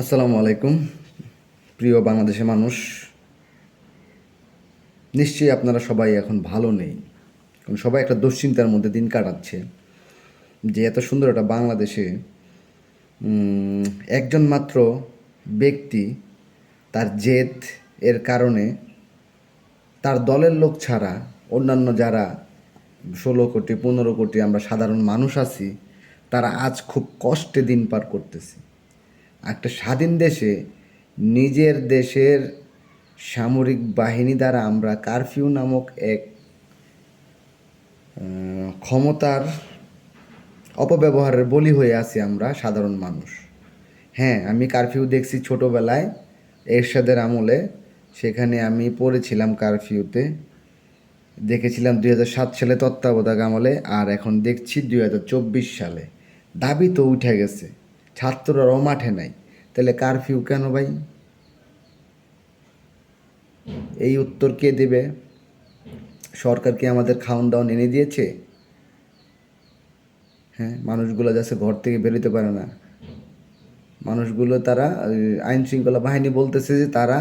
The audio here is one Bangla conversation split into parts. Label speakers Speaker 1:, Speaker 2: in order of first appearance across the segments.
Speaker 1: আসসালামু আলাইকুম, প্রিয় বাংলাদেশের মানুষ। নিশ্চয়ই আপনারা সবাই এখন ভালো নেই। কারণ সবাই একটা দুশ্চিন্তার মধ্যে দিন কাটাচ্ছে যে এত সুন্দর একটা বাংলাদেশে একজন মাত্র ব্যক্তি তার জেদ এর কারণে তার দলের লোক ছাড়া অন্যান্য যারা ষোলো কোটি, পনেরো কোটি আমরা সাধারণ মানুষ আছি, তারা আজ খুব কষ্টে দিন পার করতেছে। একটা স্বাধীন দেশে নিজের দেশের সামরিক বাহিনী দ্বারা আমরা কারফিউ নামক এক ক্ষমতার অপব্যবহারের বলি হয়ে আছি আমরা সাধারণ মানুষ। হ্যাঁ আমি কারফিউ দেখছি ছোটোবেলায় এরশাদের আমলে। সেখানে আমি পড়েছিলাম কারফিউতে। দেখেছিলাম দুই সাত সালে তত্ত্বাবধায়ক আমলে আর এখন দেখছি দুই হাজার চব্বিশ সালে। দাবি তো উঠে গেছে। ছাত্ররাও মাঠে নাই। তাহলে কারফিউ কেন ভাই? এই উত্তর কে দেবে? সরকার কি আমাদের খাওয়ান দাওয়ান এনে দিয়েছে? হ্যাঁ মানুষগুলো যাচ্ছে ঘর থেকে বেরোতে পারে না। মানুষগুলো তারা আইন শৃঙ্খলা বাহিনী বলতেছে যে তারা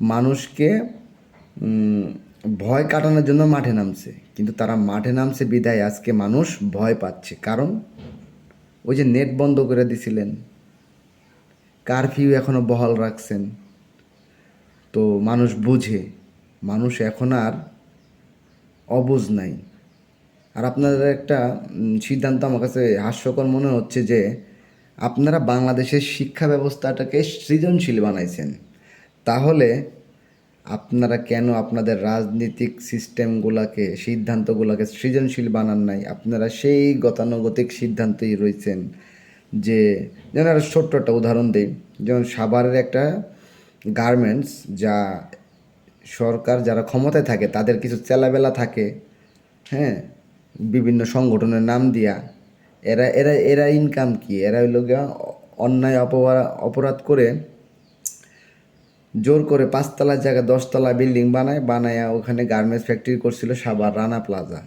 Speaker 1: মানুষকে ভয় কাটানোর জন্য মাঠে নামছে। কিন্তু তারা মাঠে নামছে বিদায় আজকে মানুষ ভয় পাচ্ছে। কারণ ওই যে নেট বন্ধ করে দিছিলেন। কারফিউ এখনও বহাল রাখছেন। তো মানুষ বুঝে, মানুষ এখন আর অবুঝ নাই। আর আপনাদের একটা সিদ্ধান্ত আমার কাছে হাস্যকর মনে হচ্ছে যে, আপনারা বাংলাদেশের শিক্ষা ব্যবস্থাটাকে সৃজনশীল বানাইছেন। তাহলে আপনারা কেন আপনাদের রাজনীতিক সিস্টেমগুলোকে, সিদ্ধান্তগুলোকে সৃজনশীল বানান নাই? আপনারা সেই গতানুগতিক সিদ্ধান্তই রয়েছেন যে, যেন একটা ছোট্ট একটা উদাহরণ দিই। যেমন সাভারের একটা গার্মেন্টস যা সরকার যারা ক্ষমতায় থাকে, তাদের কিছু চেলাবেলা থাকে হ্যাঁ? বিভিন্ন সংগঠনের নাম দিয়া। এরা এরা এরা ইনকাম কি? এরা হইল অন্যায় অপরাধ করে জোর করে পাঁচতলার জায়গায় দশতলা বিল্ডিং বানায় বানায় ওখানে গার্মেন্টস ফ্যাক্টরি করছিল সাবার রানা প্লাজা।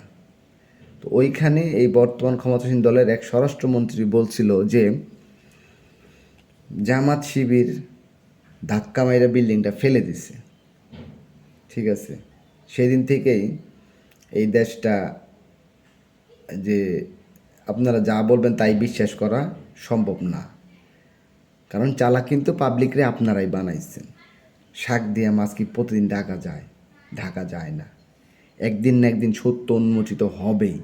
Speaker 1: তো ওইখানে এই বর্তমান ক্ষমতাসীন দলের এক স্বরাষ্ট্রমন্ত্রী বলছিল যে, জামাত শিবির ধাক্কা মাইরা বিল্ডিংটা ফেলে দিছে। ঠিক আছে? সেদিন থেকেই এই দেশটা যে আপনারা যা বলবেন তাই বিশ্বাস করা সম্ভব না। কারণ চালা কিন্তু পাবলিকরে আপনারাই বানাইছেন। শাক দিয়ে মাছ কি প্রতিদিন ঢাকা যায়? ঢাকা যায় না। একদিন না একদিন সত্য উন্মোচিত হবেই।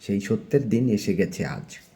Speaker 1: সেই সত্যের দিন এসে গেছে আজ।